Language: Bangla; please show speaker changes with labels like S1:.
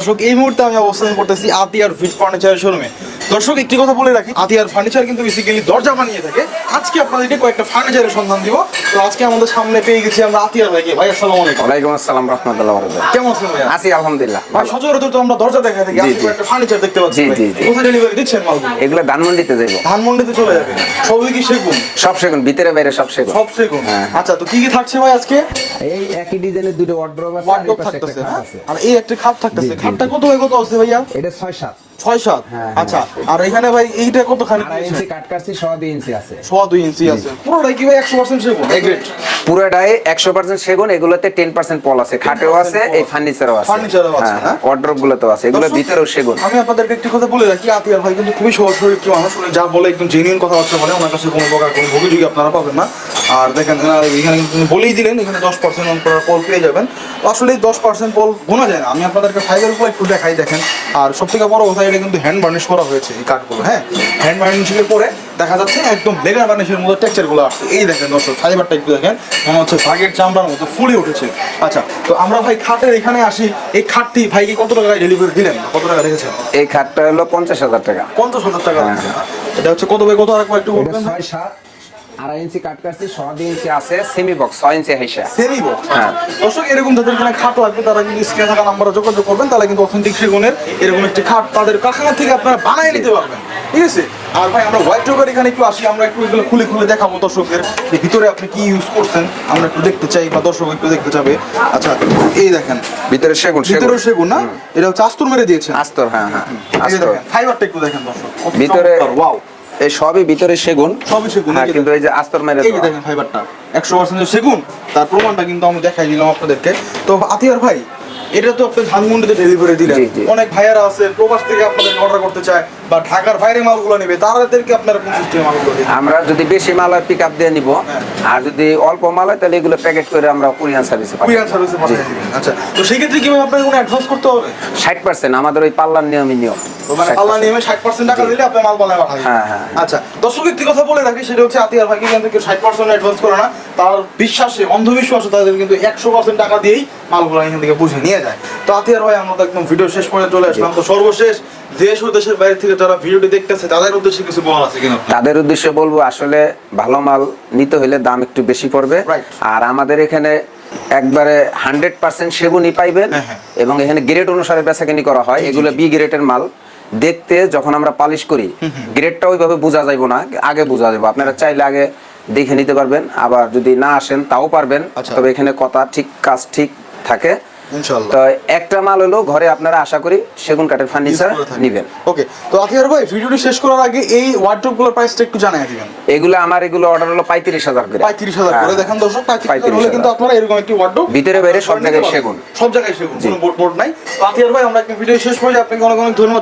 S1: দর্শক এই মুহূর্তে আমি অবস্থান করতেছি আতিয়ার ফিট ফার্নিচারের শোরুমে দর্শক একটি কথা বলে রাখি আতিয়ার ফার্নিচার কিন্তু বেসিক্যালি দরজা বানিয়ে থাকে। আজকে আপনাদেরকে কয়েকটা ফার্নিচারের সন্ধান দিব। তো আজকে আমাদের সামনে পেয়ে গেছি আমরা আতিয়ার ভাইকে। ভাই আসসালামু আলাইকুম।
S2: ওয়ালাইকুম আসসালাম রহমতুল্লাহ বরকাতুহ।
S1: কেমন আছেন ভাইয়া?
S2: আছি আলহামদুলিল্লাহ।
S1: ভাই সচরাচর তো আমরা দরজা দেখা থাকি। আজকে একটা ফার্নিচার দেখতে পাচ্ছি
S2: জি,
S1: ভাই।
S2: জি, জি।
S1: কোথায় ডেলিভারি দিচ্ছেন মালগুলো
S2: এগুলো ধানমন্ডিতে যাইব।
S1: ধানমন্ডিতে চলে যাবে। সবই কি সেগুন?
S2: সব সেগুন ভিতরে বাইরে সব সেগুন।
S1: সব সেগুন।
S2: হ্যাঁ।
S1: আচ্ছা তো কি কি থাকছে ভাই আজকে?
S2: এই একই ডিজাইনের দুটো ওয়ার্ড্রোব আছে আর
S1: ওয়ার্ডরোব
S2: এই একটা
S1: থাকতেছে
S2: খাট
S1: হ্যাঁ? আর এই একটা খাট থাকতেছে
S2: জি।
S1: কত কত আছে ভাইয়া?
S2: এটা ছয় সাত।
S1: ছয় সাত?
S2: হ্যাঁ,
S1: আচ্ছা আর এখানে ভাই এইটা কতখানি
S2: আড়াই ইঞ্চি কাট কাটছি সোয়া দুই ইঞ্চি আছে।
S1: সোয়া দুই ইঞ্চি আছে। পুরোটাই কি ভাই একশো পার্সেন্ট সেগুন? এগ্রেড
S2: পুরোটাই একশো পার্সেন্ট সেগুন এগুলোতে টেন পার্সেন্ট পল আছে। খাটেও আছে এই ফার্নিচারও আছে।
S1: ফার্নিচারও আছে, হ্যাঁ?
S2: ওয়ার্ড্রোব গুলোতেও আছে। এগুলো ভিতরেও সেগুন।
S1: আমি আপনাদেরকে একটি কথা বলে রাখি আতিয়ার ভাই কিন্তু খুবই সহজ সরল একটি মানুষ। যা বলে একদম জেনুইন কথাবার্তা বলে ওনার কাছে কোনো প্রকার কোনো ভোগযোগী আপনারা পাবেন না। আর দেখেন এখানে বলেই দিলেন এখানে দশ পার্সেন্ট করার পল পেয়ে যাবেন। তো আসলে দশ পার্সেন্ট পল গোনা যায় না। আমি আপনাদেরকে ফাইবার উপর একটু দেখাই দেখেন। আর সব থেকে বড় কথা এটা কিন্তু হ্যান্ড বার্নিশ করা হয়েছে এই কাঠগুলো হ্যাঁ? হ্যান্ড বার্নিশের পরে দেখা যাচ্ছে একদম লেগার বার্নিশের মতো টেক্সচারগুলো আসছে। এই দেখেন দর্শক ফাইবারটা একটু দেখেন মনে হচ্ছে বাঘের চামড়ার মতো ফুলে উঠেছে। আচ্ছা তো আমরা ভাই খাটের এখানে আসি। এই খাটটি ভাইকে কত টাকায় ডেলিভারি দিলেন? কত টাকা রেখেছেন?
S2: এই খাটটা হলো পঞ্চাশ হাজার টাকা।
S1: পঞ্চাশ হাজার টাকা
S2: হ্যাঁ।
S1: এটা হচ্ছে কত ভাই কত আর একবার একটু বলবেন?
S2: ছয় সাত। আড়াই ইঞ্চি কাট কাটছি সোয়া ইঞ্চি আছে সেমি বক্স ছয় ইঞ্চি হাইসা।
S1: সেমি বক্স
S2: হ্যাঁ।
S1: দর্শক এরকম যাদের এখানে খাট লাগবে তারা কিন্তু স্ক্রিনে থাকা নাম্বারে যোগাযোগ করবেন তাহলে কিন্তু অথেন্টিক সেগুনের এরকম একটি খাট তাদের কারখানা থেকে আপনারা বানিয়ে নিতে পারবেন। ঠিক আছে? আর ভাই আমরা হোয়াইট রোগের এখানে একটু আসি আমরা একটু এগুলো খুলে খুলে দেখাবো দর্শকদের যে ভিতরে আপনি কি ইউজ করছেন। আমরা একটু দেখতে চাই বা দর্শক একটু দেখতে চাবে। আচ্ছা এই দেখেন।
S2: ভিতরে সেগুন সেগুন।
S1: ভিতরে সেগুন না? এটা হচ্ছে আস্তুর মেরে দিয়েছেন।
S2: আস্তর হ্যাঁ হ্যাঁ।
S1: ফাইবারটা একটু দেখেন দর্শক।
S2: ভিতরে
S1: ওয়াও
S2: এই সবই ভিতরে সেগুন।
S1: সবই সেগুন,
S2: হ্যাঁ কিন্তু এই যে আস্তর মেরে
S1: এই দেখেন ফাইবারটা একশো পার্সেন্ট সেগুন। তার প্রমাণটা কিন্তু আমি দেখাই দিলাম আপনাদেরকে। তো আতিয়ার ভাই এটা তো আপনি ধানমন্ডিতে ডেলিভারি দিলেন। অনেক ভাইয়ারা আছে প্রবাস থেকে আপনাদের অর্ডার করতে চায় বা ঢাকার বাইরে মালগুলো নেবে তাদেরকে আপনারা কোন সিস্টেমে মালগুলো দিন
S2: আমরা যদি বেশি মাল পিক আপ দিয়ে নিব।
S1: হ্যাঁ।
S2: আর যদি অল্প মাল হয় তাহলে এগুলো প্যাকেট করে আমরা কুরিয়ান সার্ভিসে
S1: কুরিয়ার সার্ভিসে পাঠিয়ে দিবেন। আচ্ছা তো সেই ক্ষেত্রে কীভাবে আপনাকে কোনো অ্যাডভান্স করতে হবে?
S2: ষাট পার্সেন্ট আমাদের ওই পাল্লার নিয়মই নিয়ম।
S1: মানে আল্লাহ নিয়মে ষাট পার্সেন্ট টাকা দিলে আপনি মাল বানায় পাঠাবেন।
S2: হ্যাঁ, হ্যাঁ।
S1: আচ্ছা দর্শক একটি কথা বলে রাখি সেটা হচ্ছে আতিয়ার ভাইকে এখান থেকে ষাট পার্সেন্ট অ্যাডভান্স করে না। তার বিশ্বাসে অন্ধবিশ্বাসে তাদের কিন্তু একশো পার্সেন্ট টাকা দিয়েই মালগুলো এখান থেকে বুঝে নিয়ে যায়। তো আতিয়ার ভাই আমরা তো একদম ভিডিও শেষ করে চলে আসলাম। তো সর্বশেষ দেশ ও দেশের বাইরে থেকে যারা ভিডিওটি দেখতেছে তাদের উদ্দেশ্যে কিছু বলার আছে কিনা?
S2: তাদের উদ্দেশ্যে বলব আসলে ভালো মাল নিতে হলে দাম একটু বেশি পড়বে. আর আমাদের এখানে একবারে হান্ড্রেড পার্সেন্ট সেগুনই পাইবেন
S1: হ্যাঁ, হ্যাঁ।
S2: এবং এখানে গ্রেড অনুসারে বেচাকেনি করা হয়। এগুলো বি গ্রেডের মাল। দেখতে যখন আমরা পালিশ করি গ্রেডটা ওইভাবে বোঝা যাইব না আগে বোঝা যাবে আপনারা চাইলে আগে দেখে নিতে পারবেন আবার যদি না আসেন তাও পারবেন
S1: আচ্ছা।
S2: তবে এখানে কথা ঠিক কাজ ঠিক থাকে। তো একটা মাল হলো ঘরে আপনারা আশা করি সেগুন কাঠের ফার্নিচার নিবেন।
S1: ওকে তো আতিয়ার ভাই ভিডিওটি শেষ করার আগে এই ওয়ার্ড্রোপগুলোর প্রাইসটা একটু জানিয়ে দিবেন।
S2: এগুলো আমার এগুলো অর্ডার হলো পঁয়ত্রিশ হাজার করে।
S1: পঁয়ত্রিশ হাজার করে।
S2: হ্যাঁ।
S1: দেখেন দর্শক
S2: 35,000
S1: হলে কিন্তু আপনারা এরকম একটি ওয়ার্ডরোব
S2: ভিতরে বাইরে সব জায়গায় সেগুন।
S1: সব জায়গায় সেগুন কোনো বোর্ড নাই। তো আতিয়ার ভাই আমরা ভিডিও শেষ করে। আপনাকে অনেক অনেক ধন্যবাদ।